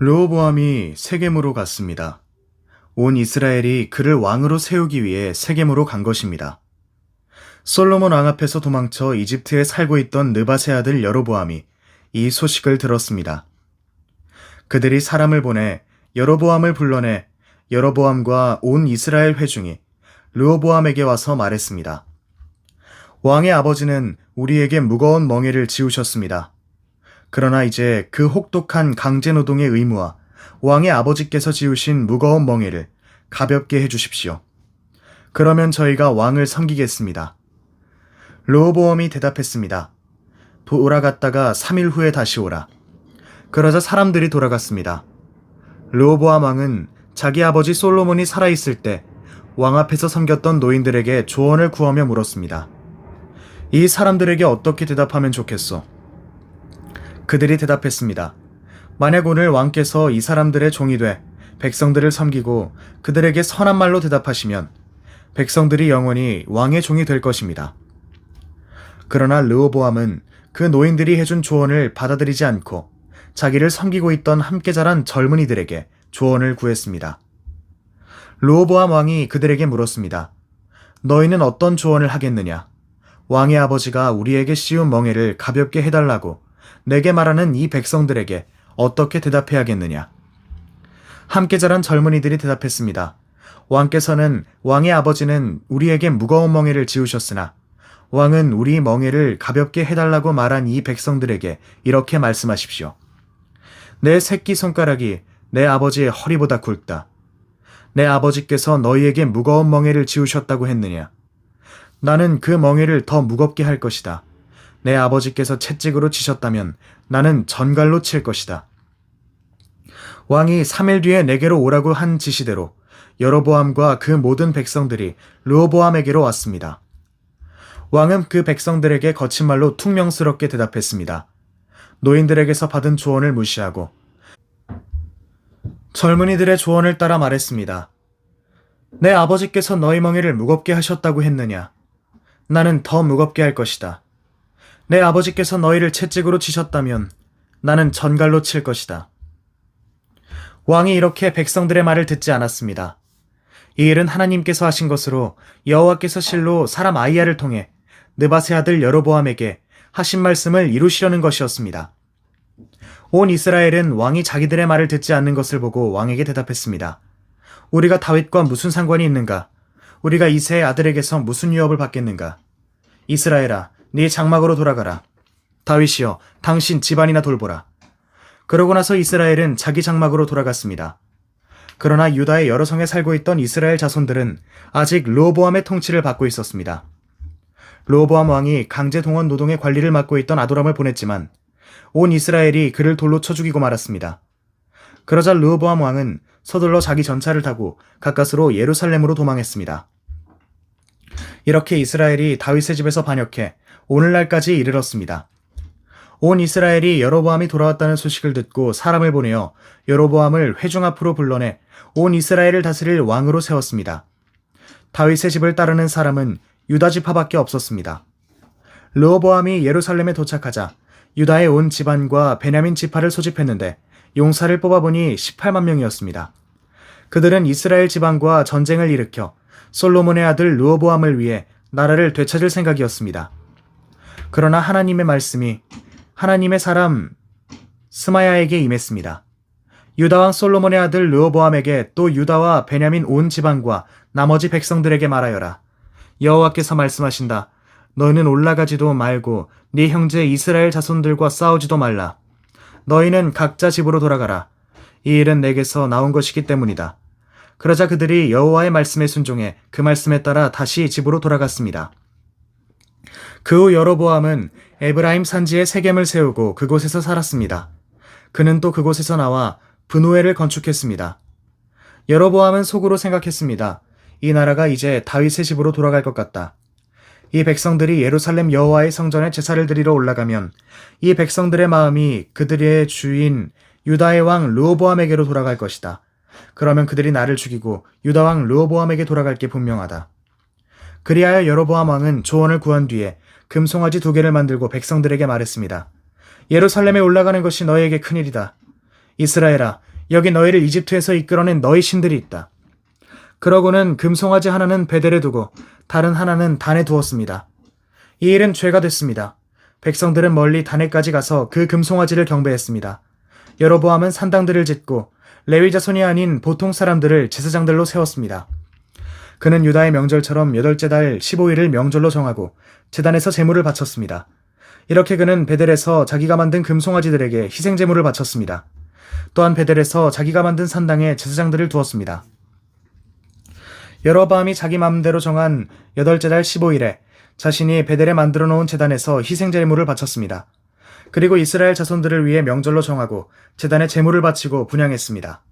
르호보암이 세겜으로 갔습니다. 온 이스라엘이 그를 왕으로 세우기 위해 세겜으로 간 것입니다. 솔로몬 왕 앞에서 도망쳐 이집트에 살고 있던 느바세 아들 여로보암이 이 소식을 들었습니다. 그들이 사람을 보내 여로보암을 불러내 여로보암과 온 이스라엘 회중이 르호보암에게 와서 말했습니다. 왕의 아버지는 우리에게 무거운 멍에를 지우셨습니다. 그러나 이제 그 혹독한 강제노동의 의무와 왕의 아버지께서 지우신 무거운 멍에를 가볍게 해주십시오. 그러면 저희가 왕을 섬기겠습니다. 르호보암이 대답했습니다. 돌아갔다가 3일 후에 다시 오라. 그러자 사람들이 돌아갔습니다. 르호보암 왕은 자기 아버지 솔로몬이 살아있을 때 왕 앞에서 섬겼던 노인들에게 조언을 구하며 물었습니다. 이 사람들에게 어떻게 대답하면 좋겠소? 그들이 대답했습니다. 만약 오늘 왕께서 이 사람들의 종이 돼 백성들을 섬기고 그들에게 선한 말로 대답하시면 백성들이 영원히 왕의 종이 될 것입니다. 그러나 르호보암은 그 노인들이 해준 조언을 받아들이지 않고 자기를 섬기고 있던 함께 자란 젊은이들에게 조언을 구했습니다. 르호보암 왕이 그들에게 물었습니다. 너희는 어떤 조언을 하겠느냐? 왕의 아버지가 우리에게 씌운 멍에를 가볍게 해달라고 내게 말하는 이 백성들에게 어떻게 대답해야겠느냐? 함께 자란 젊은이들이 대답했습니다. 왕께서는 왕의 아버지는 우리에게 무거운 멍에를 지우셨으나 왕은 우리 멍에를 가볍게 해달라고 말한 이 백성들에게 이렇게 말씀하십시오. 내 새끼 손가락이 내 아버지의 허리보다 굵다. 내 아버지께서 너희에게 무거운 멍에를 지우셨다고 했느냐? 나는 그 멍에를 더 무겁게 할 것이다. 내 아버지께서 채찍으로 치셨다면 나는 전갈로 칠 것이다. 왕이 3일 뒤에 내게로 오라고 한 지시대로 여로보암과 그 모든 백성들이 르호보암에게로 왔습니다. 왕은 그 백성들에게 거친 말로 퉁명스럽게 대답했습니다. 노인들에게서 받은 조언을 무시하고 젊은이들의 조언을 따라 말했습니다. 내 아버지께서 너희 멍에를 무겁게 하셨다고 했느냐? 나는 더 무겁게 할 것이다. 내 아버지께서 너희를 채찍으로 치셨다면 나는 전갈로 칠 것이다. 왕이 이렇게 백성들의 말을 듣지 않았습니다. 이 일은 하나님께서 하신 것으로 여호와께서 실로 사람 아이야를 통해 느바세 아들 여로보암에게 하신 말씀을 이루시려는 것이었습니다. 온 이스라엘은 왕이 자기들의 말을 듣지 않는 것을 보고 왕에게 대답했습니다. 우리가 다윗과 무슨 상관이 있는가? 우리가 이세의 아들에게서 무슨 위협을 받겠는가? 이스라엘아, 네 장막으로 돌아가라. 다윗이여, 당신 집안이나 돌보라. 그러고 나서 이스라엘은 자기 장막으로 돌아갔습니다. 그러나 유다의 여러 성에 살고 있던 이스라엘 자손들은 아직 르호보암의 통치를 받고 있었습니다. 르호보암 왕이 강제 동원 노동의 관리를 맡고 있던 아도람을 보냈지만 온 이스라엘이 그를 돌로 쳐 죽이고 말았습니다. 그러자 르호보암 왕은 서둘러 자기 전차를 타고 가까스로 예루살렘으로 도망했습니다. 이렇게 이스라엘이 다윗의 집에서 반역해 오늘날까지 이르렀습니다. 온 이스라엘이 여로보암이 돌아왔다는 소식을 듣고 사람을 보내어 여로보암을 회중 앞으로 불러내 온 이스라엘을 다스릴 왕으로 세웠습니다. 다윗의 집을 따르는 사람은 유다 지파밖에 없었습니다. 르호보암이 예루살렘에 도착하자 유다의 온 집안과 베냐민 지파를 소집했는데 용사를 뽑아보니 18만 명이었습니다. 그들은 이스라엘 지방과 전쟁을 일으켜 솔로몬의 아들 르호보암을 위해 나라를 되찾을 생각이었습니다. 그러나 하나님의 말씀이 하나님의 사람 스마야에게 임했습니다. 유다왕 솔로몬의 아들 르호보암에게 또 유다와 베냐민 온 지방과 나머지 백성들에게 말하여라. 여호와께서 말씀하신다. 너희는 올라가지도 말고 네 형제 이스라엘 자손들과 싸우지도 말라. 너희는 각자 집으로 돌아가라. 이 일은 내게서 나온 것이기 때문이다. 그러자 그들이 여호와의 말씀에 순종해 그 말씀에 따라 다시 집으로 돌아갔습니다. 그 후 여로보암은 에브라임 산지에 세겜을 세우고 그곳에서 살았습니다. 그는 또 그곳에서 나와 분우엘을 건축했습니다. 여로보암은 속으로 생각했습니다. 이 나라가 이제 다윗의 집으로 돌아갈 것 같다. 이 백성들이 예루살렘 여호와의 성전에 제사를 드리러 올라가면 이 백성들의 마음이 그들의 주인 유다의 왕 르호보암에게로 돌아갈 것이다. 그러면 그들이 나를 죽이고 유다 왕 르호보암에게 돌아갈 게 분명하다. 그리하여 여로보암 왕은 조언을 구한 뒤에 금송아지 두 개를 만들고 백성들에게 말했습니다. 예루살렘에 올라가는 것이 너희에게 큰일이다. 이스라엘아, 여기 너희를 이집트에서 이끌어낸 너희 신들이 있다. 그러고는 금송아지 하나는 베델에 두고 다른 하나는 단에 두었습니다. 이 일은 죄가 됐습니다. 백성들은 멀리 단에까지 가서 그 금송아지를 경배했습니다. 여로보암은 산당들을 짓고 레위 자손이 아닌 보통 사람들을 제사장들로 세웠습니다. 그는 유다의 명절처럼 여덟째 달 15일을 명절로 정하고 제단에서 제물을 바쳤습니다. 이렇게 그는 베델에서 자기가 만든 금송아지들에게 희생 제물을 바쳤습니다. 또한 베델에서 자기가 만든 산당에 제사장들을 두었습니다. 여로보암이 자기 마음대로 정한 여덟째 달 15일에 자신이 베델에 만들어 놓은 제단에서 희생 제물을 바쳤습니다. 그리고 이스라엘 자손들을 위해 명절로 정하고 제단에 제물을 바치고 분양했습니다.